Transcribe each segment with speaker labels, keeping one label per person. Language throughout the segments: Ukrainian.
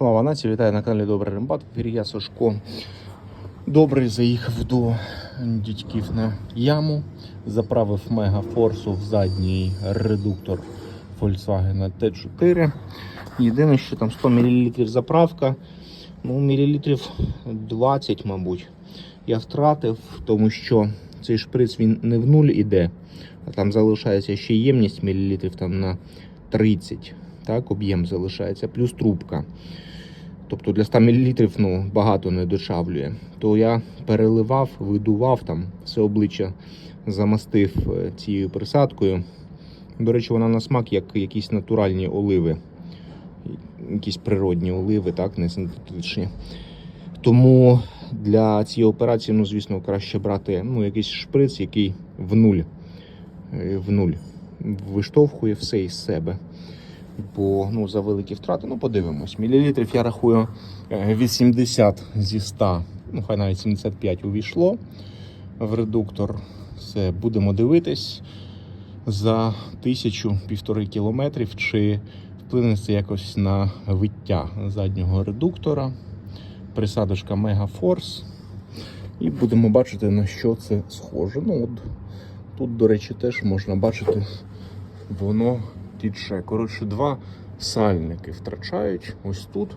Speaker 1: Слава нації, вітаю на каналі Добрий Рембат. В я Сашко. Добрий заїхав до дядьків на яму. Заправив мегафорсу в задній редуктор Volkswagen T4. Єдине, що там 100 мл заправка. Ну, мілілітрів 20, мабуть. Я втратив, тому що цей шприц він не в нуль іде, а там залишається ще ємність мілілітрів там на 30. Так, об'єм залишається, плюс трубка. Тобто для 100 мл ну, багато не дочавлює. То я переливав, видував там, все обличчя замастив е, цією присадкою. До речі, вона на смак як якісь натуральні оливи, якісь природні оливи, так, не синтетичні. Тому для цієї операції, ну, звісно, краще брати ну, якийсь шприц, який в нуль, е, в нуль виштовхує все із себе. Бо ну, за великі втрати, ну подивимось. Мілілітрів я рахую е, 80 зі 100, ну хай навіть 75 увійшло в редуктор. Все, будемо дивитись за тисячу півтори кілометрів, чи вплине це якось на виття заднього редуктора. Присадочка Мегафорс. І будемо бачити, на що це схоже. Ну, от, тут, до речі, теж можна бачити, воно тіче. Коротше, два сальники втрачають ось тут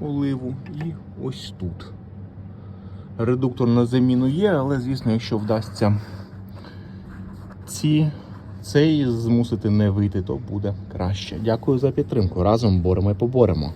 Speaker 1: оливу і ось тут. Редуктор на заміну є, але, звісно, якщо вдасться ці, цей змусити не вийти, то буде краще. Дякую за підтримку. Разом боремо і поборемо.